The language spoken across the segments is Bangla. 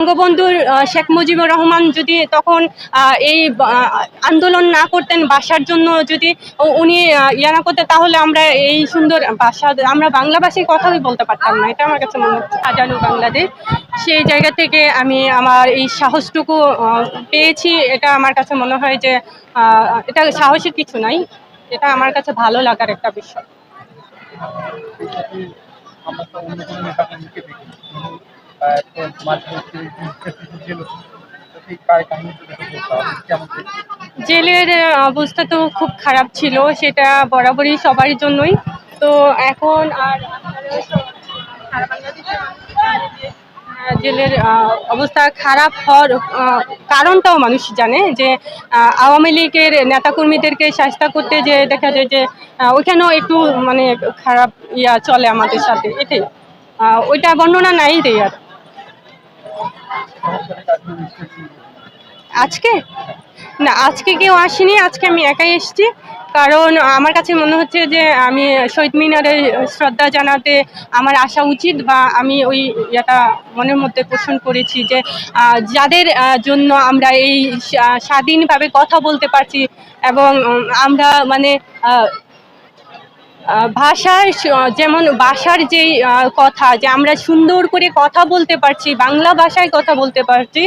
বঙ্গবন্ধুর আহ, শেখ মুজিবুর রহমান যদি তখন এই আন্দোলন না করতেন বাসার জন্য যদি উনি ইয়া না করতেন তাহলে আমরা এই সুন্দর বাসা আমরা বাংলা ভাষায় কথাই বলতে পারতাম না। এটা আমার কাছে মনে হচ্ছে সাজানো বাংলাদেশ। সেই জায়গা থেকে আমি আমার এই সাহসটুকু পেয়েছি। এটা আমার কাছে মনে হয় যে এটা সাহসের কিছু নাই। এটা আমার কাছে ভালো লাগার একটা বিষয়। জেলের অবস্থা তো খুব খারাপ ছিল, সেটা বরাবরই সবার জন্যই। তো এখন আর জেলের অবস্থা খারাপ হওয়ার কারণটাও মানুষ জানে যে আওয়ামী লীগের নেতাকর্মীদেরকে শাস্তা করতে যে দেখা যায় যে ওইখানেও একটু মানে খারাপ ইয়া চলে আমাদের সাথে, এটাই। ওইটা বর্ণনা নাই দেই আর। আজকে? না, আজকে কেউ আসেনি, আজকে আমি একাই এসেছি। কারণ আমার কাছে মনে হচ্ছে যে আমি শহীদ মিনারে শ্রদ্ধা জানাতে আমার আসা উচিত বা আমি ওই এটা মনের মধ্যে পোষণ করেছি যে যাদের জন্য আমরা এই স্বাধীনভাবে কথা বলতে পারছি এবং আমরা মানে ভাষার যেমন ভাষার আহ, কথা যে আমরা সুন্দর করে কথা বলতে পারছি বাংলা ভাষায় কথা বলতে পারছি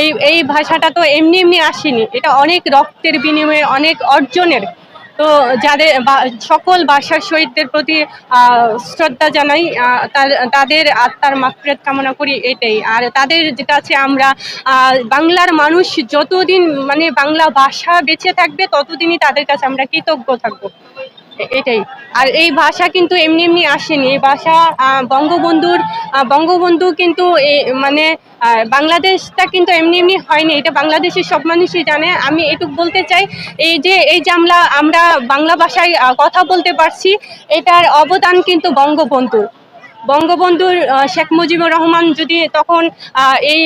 এই এই ভাষাটা তো এমনি এমনি আসেনি। এটা অনেক রক্তের বিনিময়ে অনেক অর্জনের। তো যাদের সকল ভাষার শহীদদের প্রতি শ্রদ্ধা জানাই তাদের আত্মার মাফিরাত কামনা করি এটাই। আর তাদের যেটা আছে আমরা বাংলার মানুষ যতদিন মানে বাংলা ভাষা বেঁচে থাকবে ততদিনই তাদের কাছে আমরা কৃতজ্ঞ থাকব। এটাই। আর এই ভাষা কিন্তু এমনি এমনি আসেনি। এই ভাষা বঙ্গবন্ধুর বঙ্গবন্ধু কিন্তু মানে বাংলাদেশটা কিন্তু এমনি এমনি হয়নি। এটা বাংলাদেশের সব মানুষই জানে। আমি এটুকু বলতে চাই, এই যে এই যে আমরা আমরা বাংলা ভাষায় কথা বলতে পারছি, এটার অবদান কিন্তু বঙ্গবন্ধুর। বঙ্গবন্ধুর আহ, শেখ মুজিবুর রহমান যদি তখন এই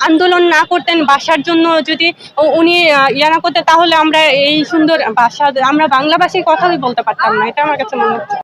আন্দোলন না করতেন বাসার জন্য যদি উনি ইয়া না করতেন তাহলে আমরা এই সুন্দর বাসা আমরা বাংলা ভাষায় কথাই বলতে পারতাম না। এটা আমার কাছে মনে হচ্ছে।